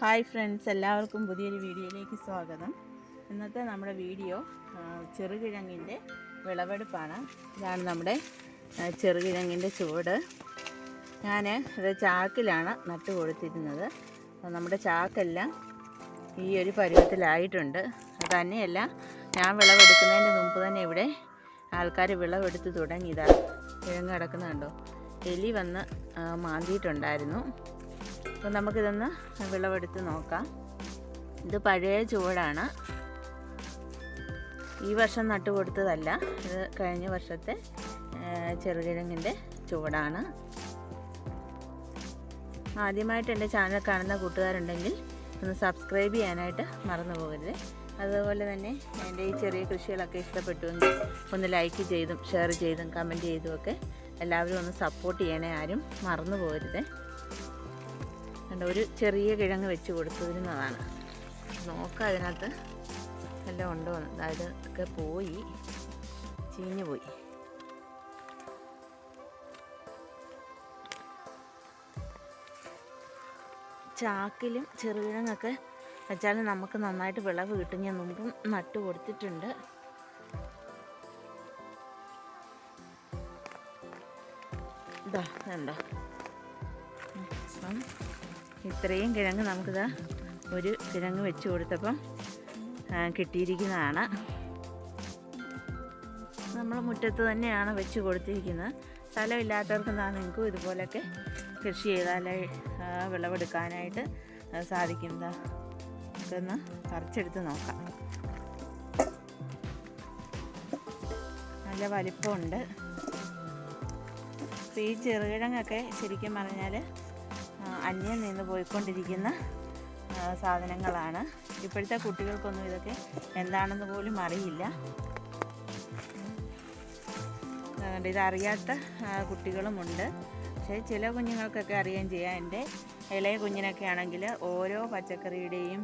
Hi friends എല്ലാവർക്കും പുതിയൊരു വീഡിയോയിലേക്ക് സ്വാഗതം. ഇന്നത്തെ നമ്മുടെ വീഡിയോ ചെറുകിഴങ്ങിന്റെ വിളവെടുപ്പാണ്. ഇതാണ് നമ്മുടെ ചെറുകിഴങ്ങിന്റെ ചുവട്. ഞാൻ ഇത് ചാക്കിലാണ് നട്ടു കൊടുത്തിരുന്നത്. നമ്മുടെ ചാക്കെല്ലാം ഈ ഒരു പരുവത്തിലായിട്ടുണ്ട്. തന്നെയല്ല ഞാൻ വിളവെടുക്കുന്നതിന് മുമ്പ് തന്നെ ഇവിടെ ആൾക്കാർ വിളവെടുത്ത് തുടങ്ങിയതാണ് കിഴങ്ങ് കിടക്കുന്നുണ്ടോ? എലി വന്ന് മാന്തിയിട്ടുണ്ടായിരുന്നു. അപ്പോൾ നമുക്കിതൊന്ന് വിളവെടുത്ത് നോക്കാം. ഇത് പഴയ ചുവടാണ്. ഈ വർഷം നട്ടു കൊടുത്തതല്ല. ഇത് കഴിഞ്ഞ വർഷത്തെ ചെറുകിഴങ്ങിന്റെ ചുവടാണ്. ആദ്യമായിട്ട് എന്റെ ചാനൽ കാണുന്ന കൂട്ടുകാരുണ്ടെങ്കിൽ ഒന്ന് സബ്സ്ക്രൈബ് ചെയ്യാനായിട്ട് മറന്നു പോകരുത്. അതുപോലെ തന്നെ എന്റെ ഈ ചെറിയ കൃഷികളൊക്കെ ഇഷ്ടപ്പെട്ടുവെങ്കിൽ ഒന്ന് ലൈക്ക് ചെയ്തും ഷെയർ ചെയ്തും കമന്റ് ചെയ്തുമൊക്കെ എല്ലാവരും ഒന്ന് സപ്പോർട്ട് ചെയ്യണേ ആരും മറന്നു പോകരുത്. കണ്ടോ ഒരു ചെറിയ കിഴങ്ങ് വെച്ച് കൊടുത്തിരുന്നതാണ്. നോക്കാം അതിനകത്ത് എല്ലാം ഉണ്ടോ അതായത് ഒക്കെ പോയി ചീഞ്ഞു പോയി. ചാക്കിലും ചെറുകിഴങ്ങൊക്കെ വെച്ചാൽ നമുക്ക് നന്നായിട്ട് വിളവ് കിട്ടും. ഞാൻ മുമ്പും നട്ടു കൊടുത്തിട്ടുണ്ട്. ഇതാ കണ്ടോ? ഇത്രയും കിഴങ്ങ് നമുക്കിതാ ഒരു കിഴങ്ങ് വെച്ച് കൊടുത്തപ്പം കിട്ടിയിരിക്കുന്നതാണ്. നമ്മൾ മുറ്റത്ത് തന്നെയാണ് വെച്ച് കൊടുത്തിരിക്കുന്നത്. സ്ഥലമില്ലാത്തവർക്ക് എന്താ നിങ്ങൾക്കും ഇതുപോലെയൊക്കെ കൃഷി ചെയ്താലേ വിളവെടുക്കാനായിട്ട് സാധിക്കുന്നത്. നമുക്കൊന്ന് പറിച്ചെടുത്ത് നോക്കാം. നല്ല വലിപ്പമുണ്ട്. ഈ ചെറുകിഴങ്ങൊക്കെ ശരിക്കും പറഞ്ഞാൽ അന്യം നിന്ന് പോയിക്കൊണ്ടിരിക്കുന്ന സാധനങ്ങളാണ്. ഇപ്പോഴത്തെ കുട്ടികൾക്കൊന്നും ഇതൊക്കെ എന്താണെന്ന് പോലും അറിയില്ല. ഇതറിയാത്ത കുട്ടികളുമുണ്ട്. പക്ഷേ ചില കുഞ്ഞുങ്ങൾക്കൊക്കെ അറിയുകയും ചെയ്യാം. എന്റെ ഇളയ കുഞ്ഞിനൊക്കെ ആണെങ്കിൽ ഓരോ പച്ചക്കറിയുടെയും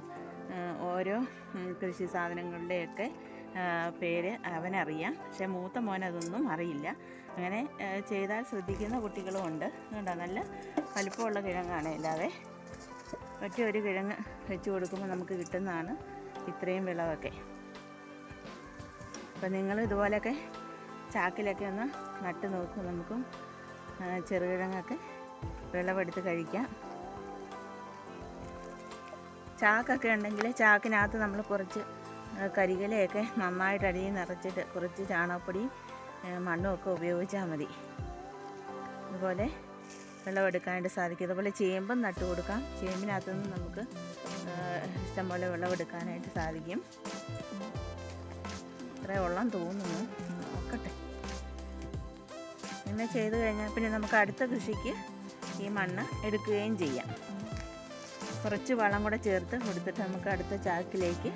ഓരോ കൃഷി സാധനങ്ങളുടെയൊക്കെ പേര് അവനറിയാം. പക്ഷേ മൂത്ത മോനതൊന്നും അറിയില്ല. അങ്ങനെ ചെയ്താൽ ശ്രദ്ധിക്കുന്ന കുട്ടികളും ഉണ്ട്. അതുകൊണ്ടാണ് നല്ല വലിപ്പമുള്ള കിഴങ്ങാണ് അല്ലാതെ ഒറ്റ ഒരു കിഴങ്ങ് വെച്ച് കൊടുക്കുമ്പോൾ നമുക്ക് കിട്ടുന്നതാണ് ഇത്രയും വിളവൊക്കെ. അപ്പം നിങ്ങൾ ഇതുപോലെയൊക്കെ ചാക്കിലൊക്കെ ഒന്ന് നട്ട് നോക്കും. നമുക്കും ചെറുകിഴങ്ങൊക്കെ വിളവെടുത്ത് കഴിക്കാം. ചാക്കൊക്കെ ഉണ്ടെങ്കിൽ ചാക്കിനകത്ത് നമ്മൾ കുറച്ച് കരികിലയൊക്കെ നന്നായിട്ട് അടിയിൽ നിറച്ചിട്ട് കുറച്ച് ചാണകപ്പൊടിയും മണ്ണുമൊക്കെ ഉപയോഗിച്ചാൽ മതി. അതുപോലെ വിളവെടുക്കാനായിട്ട് സാധിക്കും. അതുപോലെ ചേമ്പും നട്ടു കൊടുക്കാം. ചേമ്പിനകത്തു നിന്ന് നമുക്ക് ഇഷ്ടംപോലെ വിളവെടുക്കാനായിട്ട് സാധിക്കും. ഇത്രേ ഉള്ളം തോന്നുന്നു. നോക്കട്ടെ. ഇങ്ങനെ ചെയ്ത് കഴിഞ്ഞാൽ പിന്നെ നമുക്ക് അടുത്ത കൃഷിക്ക് ഈ മണ്ണ് എടുക്കുകയും ചെയ്യാം. കുറച്ച് വളം കൂടെ ചേർത്ത് കൊടുത്തിട്ട് നമുക്ക് അടുത്ത ചാക്കിലേക്ക്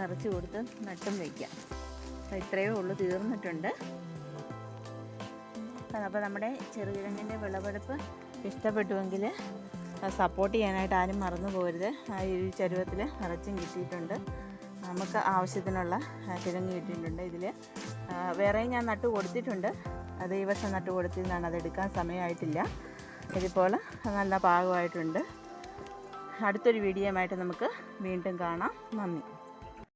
നിറച്ച് കൊടുത്ത് നട്ടും വയ്ക്കാം. അപ്പോൾ ഇത്രയേ ഉള്ളൂ തീർന്നിട്ടുണ്ട്. അപ്പോൾ നമ്മുടെ ചെറുകിഴങ്ങിന്റെ വിളവെടുപ്പ് ഇഷ്ടപ്പെട്ടുവെങ്കിൽ സപ്പോർട്ട് ചെയ്യാനായിട്ട് ആരും മറന്നു പോകരുത്. ഈ ചരുവത്തിൽ നിറച്ചും കിട്ടിയിട്ടുണ്ട്. നമുക്ക് ആവശ്യത്തിനുള്ള കിഴങ്ങ് കിട്ടിയിട്ടുണ്ട് ഇതിൽ വേറെയും ഞാൻ നട്ടു കൊടുത്തിട്ടുണ്ട്. അത് ഈ വർഷം നട്ടു കൊടുത്തിരുന്നാണ് അതെടുക്കാൻ സമയമായിട്ടില്ല. ഇതിപ്പോൾ നല്ല പാകമായിട്ടുണ്ട്. അടുത്തൊരു വീഡിയോയുമായിട്ട് നമുക്ക് വീണ്ടും കാണാം. നന്ദി.